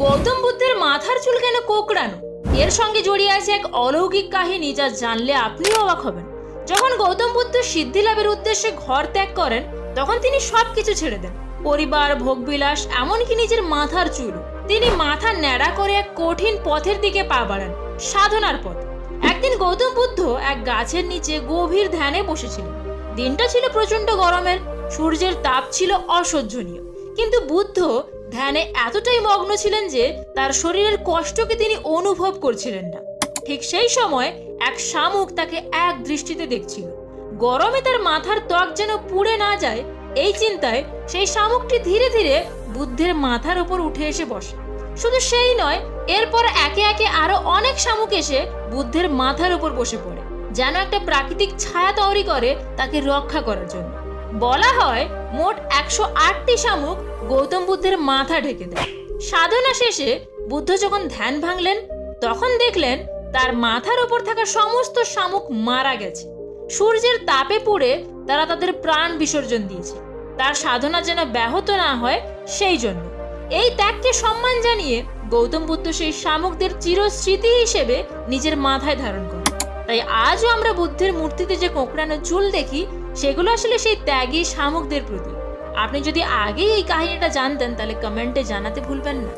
গৌতম বুদ্ধের মাথার চুল কেন কোকড়ানো? এর সঙ্গে জড়িয়ে আছে এক অলৌকিক কাহিনী যা জানলে আপনিও অবাক হবেন। যখন গৌতম বুদ্ধ সিদ্ধি লাভের উদ্দেশ্যে ঘর ত্যাগ করেন, তখন তিনি সবকিছু ছেড়ে দেন। পরিবার, ভোগবিলাস, এমনকি নিজের মাথার চুল। তিনি মাথা ন্যাড়া করে এক কঠিন পথের দিকে পা বাড়ান, সাধনার পথ। একদিন গৌতম বুদ্ধ এক গাছের নিচে গভীর ধ্যানে বসেছিলেন। দিনটা ছিল প্রচণ্ড গরমের, সূর্যের তাপ ছিল অসহ্যনীয় কিন্তু বুদ্ধ ধ্যানে এতটাই মগ্ন ছিলেন যে তার শরীরের কষ্টকে তিনি অনুভব করছিলেন না। ঠিক সেই সময় এক শামুক তাকে এক দৃষ্টিতে দেখছিল। গরমে তার মাথার ত্বক যেন পুড়ে না যায়, এই চিন্তায় সেই শামুকটি ধীরে ধীরে বুদ্ধের মাথার উপর উঠে এসে বসে। শুধু সেই নয়, এরপর একে একে আরও অনেক শামুক এসে বুদ্ধের মাথার উপর বসে পড়ে, যেন একটা প্রাকৃতিক ছায়া তৈরি করে তাকে রক্ষা করার জন্য। বলা হয় মোট একশো আটটি শামুক গৌতম বুদ্ধের মাথা ঢেকে দেয়। সাধনা শেষে বুদ্ধ যখন ধ্যান ভাঙলেন, তখন দেখলেন তার মাথার ওপর থাকা সমস্ত শামুক মারা গেছে। সূর্যের তাপে পুড়ে তারা তাদের প্রাণ বিসর্জন দিয়েছে। তার সাধনা যেন ব্যাহত না হয়, সেই জন্য। এই ত্যাগকে সম্মান জানিয়ে গৌতম বুদ্ধ সেই শামুকদের চিরস্মৃতি হিসেবে নিজের মাথায় ধারণ করে তাই আজও আমরা বুদ্ধের মূর্তিতে যে কোঁকড়ানো চুল দেখি সেগুলো আসলে সেই ত্যাগী শামুকদের প্রতি আপনি যদি আগেই এই কাহিনীটা জানতেন, তাহলে কমেন্টে জানাতে ভুলবেন না।